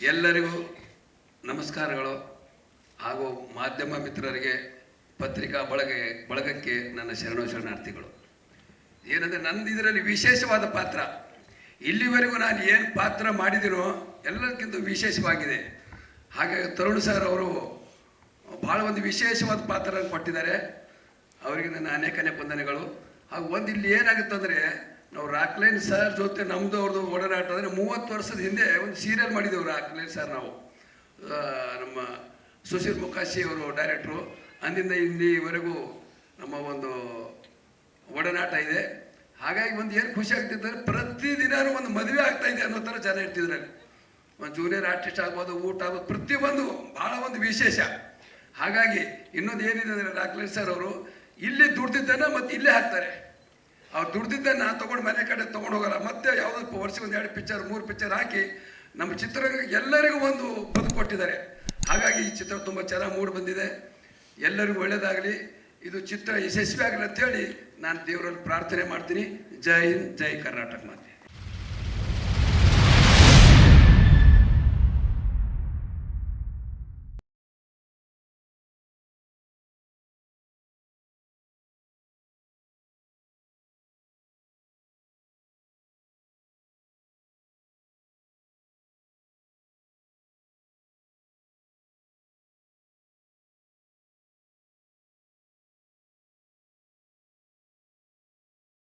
ಎಲ್ಲರಿಗೂ ನಮಸ್ಕಾರಗಳು. ಹಾಗೂ ಮಾಧ್ಯಮ ಮಿತ್ರರಿಗೆ ಪತ್ರಿಕಾ ಬಳಗ, ಬಳಗಕ್ಕೆ ನನ್ನ ಶರಣ ಶರಣಾರ್ಥಿಗಳು. ಏನಂದರೆ ನಂದು ಇದರಲ್ಲಿ ವಿಶೇಷವಾದ ಪಾತ್ರ. ಇಲ್ಲಿವರೆಗೂ ನಾನು ಏನು ಪಾತ್ರ ಮಾಡಿದಿರೋ ಎಲ್ಲರಿಗಿಂತ ವಿಶೇಷವಾಗಿದೆ. ಹಾಗೆ ತರುಣ್ ಸರ್ ಅವರು ಭಾಳ ಒಂದು ವಿಶೇಷವಾದ ಪಾತ್ರ ಕೊಟ್ಟಿದ್ದಾರೆ. ಅವರಿಗೆ ನನ್ನ ಅನೇಕ ಅನೇಕ ವಂದನೆಗಳು. ಹಾಗೂ ಒಂದು ಇಲ್ಲಿ ಏನಾಗುತ್ತೆ ಅಂದರೆ ನಾವು ರಾಕ್ಲೈನ್ ಸರ್ ಜೊತೆ ನಮ್ಮದು ಅವ್ರದ್ದು ಒಡನಾಟ ಅಂದರೆ ಮೂವತ್ತು ವರ್ಷದ ಹಿಂದೆ ಒಂದು ಸೀರಿಯಲ್ ಮಾಡಿದ್ದೆವು ರಾಕ್ಲೈನ್ ಸರ್ ನಾವು. ನಮ್ಮ ಸುಶೀಲ್ ಮುಖಾಶಿ ಅವರು ಡೈರೆಕ್ಟ್ರು ಅಂದಿಂದ ಇಲ್ಲಿವರೆಗೂ ನಮ್ಮ ಒಂದು ಒಡನಾಟ ಇದೆ. ಹಾಗಾಗಿ ಒಂದು ಏನು ಖುಷಿ ಆಗ್ತಿದ್ದಾರೆ ಪ್ರತಿದಿನನೂ ಒಂದು ಮದುವೆ ಆಗ್ತಾ ಇದೆ ಅನ್ನೋ ಥರ ಜನ ಇರ್ತಿದ್ರು ಅಲ್ಲಿ. ಒಂದು ಜೂನಿಯರ್ ಆರ್ಟಿಸ್ಟ್ ಆಗ್ಬೋದು, ಊಟ ಆಗ್ಬೋದು ಪ್ರತಿಯೊಂದು ಭಾಳ ಒಂದು ವಿಶೇಷ. ಹಾಗಾಗಿ ಇನ್ನೊಂದು ಏನಿದೆ ಅಂದರೆ ರಾಕ್ಲೇಶ್ ಸರ್ ಅವರು ಇಲ್ಲಿ ದುಡ್ದಿದ್ದಾನೆ ಮತ್ತು ಇಲ್ಲೇ ಹಾಕ್ತಾರೆ. ಅವ್ರು ದುಡ್ದಿದ್ದನ್ನು ತೊಗೊಂಡು ಮನೆ ಕಡೆ ತೊಗೊಂಡು ಹೋಗಲ್ಲ. ಮತ್ತೆ ಯಾವುದೋ ವರ್ಷಕ್ಕೆ ಒಂದು ಎರಡು ಪಿಕ್ಚರ್ ಮೂರು ಪಿಕ್ಚರ್ ಹಾಕಿ ನಮ್ಮ ಚಿತ್ರ ಎಲ್ಲರಿಗೂ ಒಂದು ಬದುಕು ಕೊಟ್ಟಿದ್ದಾರೆ. ಹಾಗಾಗಿ ಈ ಚಿತ್ರ ತುಂಬ ಚೆನ್ನಾಗಿ ಮೂಡ್ ಬಂದಿದೆ. ಎಲ್ಲರಿಗೂ ಒಳ್ಳೆಯದಾಗಲಿ ಇದು ಚಿತ್ರ ಯಶಸ್ವಿ ಆಗಲಿ ಅಂತೇಳಿ ನಾನು ದೇವರಲ್ಲಿ ಪ್ರಾರ್ಥನೆ ಮಾಡ್ತೀನಿ. ಜೈ ಹಿಂದ್, ಜೈ ಕರ್ನಾಟಕ ಮಾತೆ.